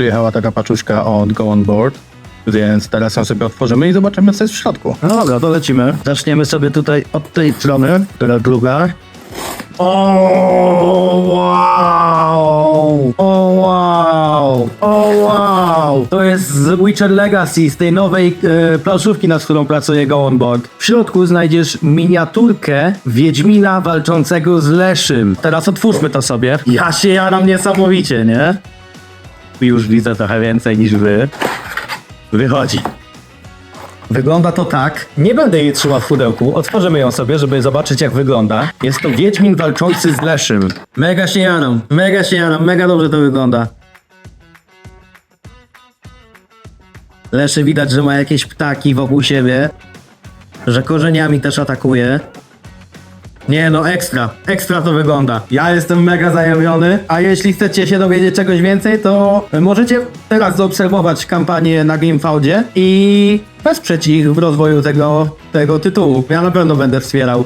przyjechała taka paczuszka od Go On Board, więc teraz ją sobie otworzymy i zobaczymy, co jest w środku. No dobra, to lecimy. Zaczniemy sobie tutaj od tej strony, która druga. O wow! O wow! O wow! To jest z Witcher Legacy, z tej nowej e, planszówki, nad którą pracuje Go On Board. W środku znajdziesz miniaturkę Wiedźmina walczącego z Leszym. Teraz otwórzmy to sobie. Ja się jaram niesamowicie, nie? Już widzę trochę więcej niż wy. Wychodzi. Wygląda to tak. Nie będę jej trzymał w pudełku. Otworzymy ją sobie, żeby zobaczyć jak wygląda. Jest to Wiedźmin walczący z Leszym. Mega się jaram, mega się jaram, mega dobrze to wygląda. Leszy widać, że ma jakieś ptaki wokół siebie. Że korzeniami też atakuje. Nie no, ekstra, ekstra to wygląda. Ja jestem mega zajawiony, a jeśli chcecie się dowiedzieć czegoś więcej, to możecie teraz zaobserwować kampanię na GameFaudzie i wesprzeć ich w rozwoju tego, tego tytułu. Ja na pewno będę wspierał.